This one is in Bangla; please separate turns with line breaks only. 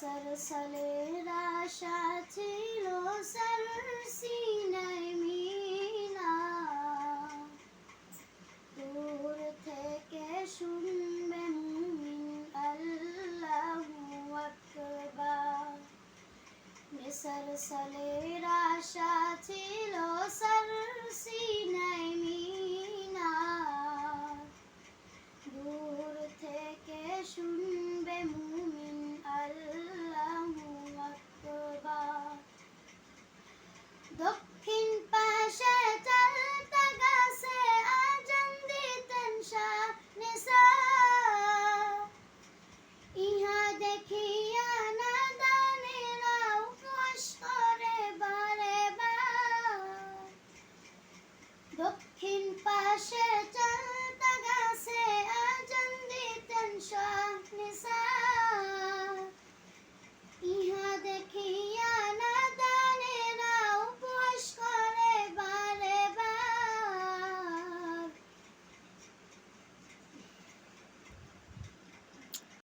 সরসলের আশা ছিল সরসিনাই মিনা। দূর থেকে শুনবে মুমিন আল্লাহু আকবার। সরসলের আশা ছিল সরসি arkadaşlar.